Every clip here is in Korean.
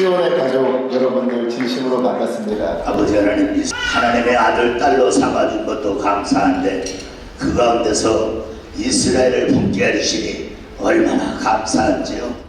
시온의 가족 여러분들 진심으로 반갑습니다. 아버지 하나님 하나님의 아들 딸로 삼아준 것도 감사한데 그 가운데서 이스라엘을 품게 해주시니 얼마나 감사한지요.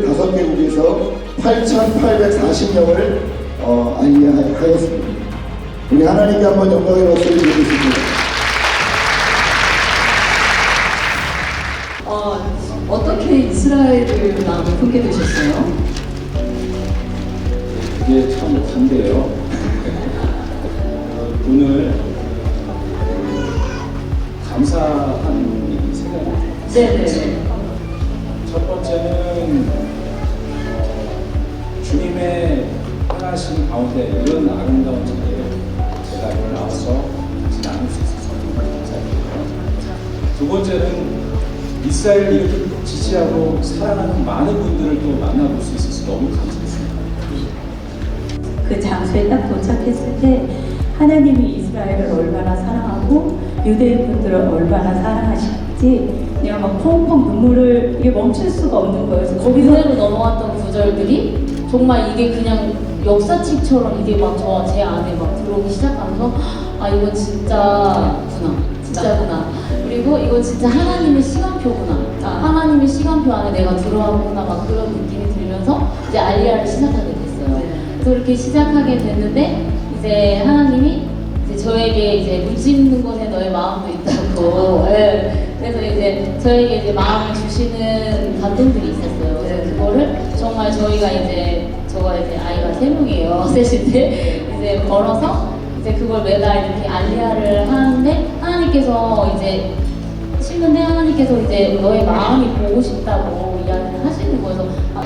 다섯 개국에서 8,840명을 어, 안리하였습니다. 우리 하나님께 한번 영광의 박수를 드리겠습니다. 어, 어떻게 이스라엘을 마음을 품게 되셨어요? 이게 참 못한데요. 오늘 감사한 생각이 네네. 행하신 가운데 이런 아름다운 자리에 제가 오늘 나와서 같이 나눌 수 있어서 정말 감사드리고요. 두 번째는 이스라엘 이렇게 지지하고 사랑하는 많은 분들을 또 만나볼 수 있어서 너무 감사했습니다. 그 장소에 딱 도착했을 때 하나님이 이스라엘을 얼마나 사랑하고 유대인 분들을 얼마나 사랑하실지 내가 막 펑펑 눈물을 이게 멈출 수가 없는 거예요. 그래서 거기서 그대로 넘어왔던 구절들이 정말 이게 그냥 역사책처럼 이게 막 저 제 안에 막 들어오기 시작하면서 아 이건 진짜구나 진짜구나 그리고 이건 진짜 하나님의 시간표구나 아. 하나님의 시간표 안에 내가 들어왔구나 막 그런 느낌이 들면서 이제 알리아를 시작하게 됐어요 네. 그래서 이렇게 시작하게 됐는데 이제 하나님이 이제 저에게 이제 묻짓는 곳에 너의 마음도 있다고 예. 그래서 이제 저에게 이제 마음을 주시는 감동들이 있었어요. 그래서 그거를 정말 저희가 이제 저가 이제 아이가 세 명이에요. 셋인데 이제 걸어서 이제 그걸 매달 이렇게 알리아를 하는데 하나님께서 이제 심는데 하나님께서 이제 너의 마음이 보고 싶다고 이야기를 하시는 거여서 아,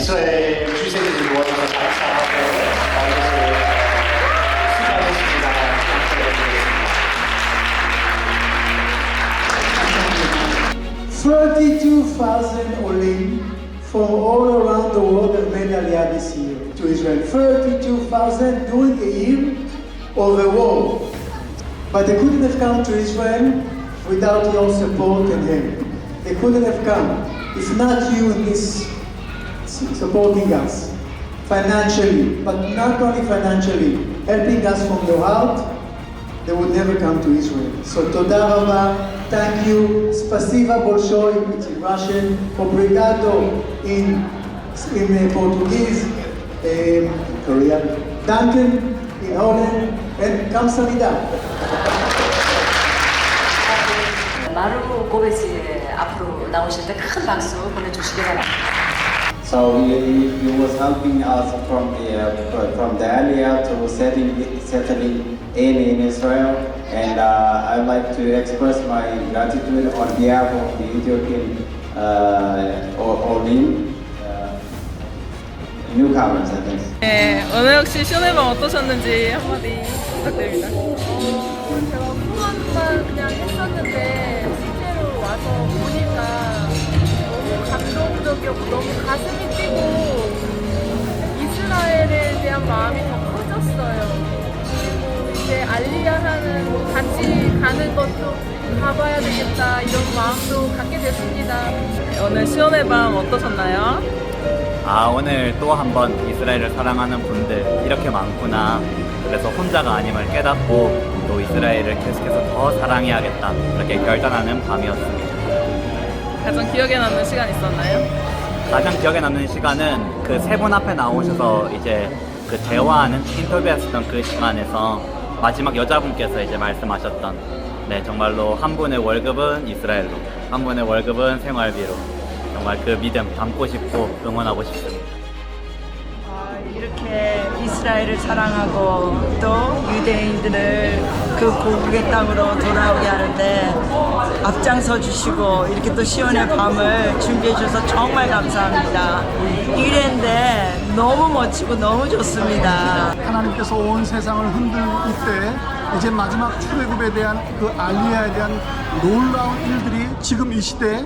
아, 이스라엘 출생들이 모아서 감사하고 아, 이것을 수고하셨습니다. 감사드리겠습니다. 32,000 Olim from all around the world have made Aliyah this year to Israel. 32,000 during a year of a war. But they couldn't have come to Israel without your support and help. They couldn't have come if not you in this supporting us financially, but not only financially, helping us from your heart they would never come to Israel. So toda raba, thank you, spasiba bolshoi, which in Russian, obrigado in, in uh, Portuguese, um, Korean, danken in Holland, and kamsahamnida. 마르고 고베스에 앞으로 나오실 때 큰 박수 보내주시기 바랍니다. So he, he was helping us from the uh, from the Aliyah to setting settling in in Israel, and uh, I'd like to express my gratitude on behalf of the Ethiopian uh, O- Olim uh, newcomers, I think. 네, 오늘 혹시 쇼네방 어떠셨는지 한마디 부탁드립니다. 제가 후원만 그냥 했었는데 실제로 와서 보니까 너무 감동적이었고 너무 가슴이 뛰고 이스라엘에 대한 마음이 더 커졌어요. 그리고 이제 알리야하는 같이 가는 것도 가봐야 되겠다 이런 마음도 갖게 됐습니다. 오늘 시온의 밤 어떠셨나요? 아 오늘 또 한 번 이스라엘을 사랑하는 분들 이렇게 많구나 그래서 혼자가 아님을 깨닫고 또 이스라엘을 계속해서 더 사랑해야겠다 그렇게 결단하는 밤이었습니다 가장 기억에 남는 시간 있었나요? 가장 기억에 남는 시간은 그 세 분 앞에 나오셔서 이제 그 대화하는 인터뷰했었던 그 시간에서 마지막 여자분께서 이제 말씀하셨던 네 정말로 한 분의 월급은 이스라엘로 한 분의 월급은 생활비로 정말 그 믿음 담고 싶고 응원하고 싶습니다. 이스라엘을 사랑하고 또 유대인들을 그 고국의 땅으로 돌아오게 하는데 앞장서 주시고 이렇게 또 시원의 밤을 준비해 주셔서 정말 감사합니다. 이랬는데 너무 멋지고 너무 좋습니다. 하나님께서 온 세상을 흔들 이때 이제 마지막 출애굽에 대한 그 알리야에 대한 놀라운 일들이 지금 이 시대에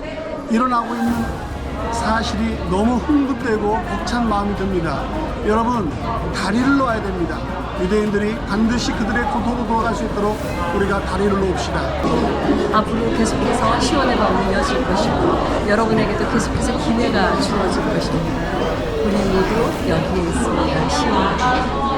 일어나고 있는 사실이 너무 흥분되고 벅찬 마음이 듭니다. 여러분 다리를 놓아야 됩니다. 유대인들이 반드시 그들의 고도로 돌아갈 수 있도록 우리가 다리를 놓읍시다. 앞으로 계속해서 밤은 이어질 것이고 여러분에게도 계속해서 기회가 주어질 것입니다. 우리 모두 여기에 있습니다. 시원.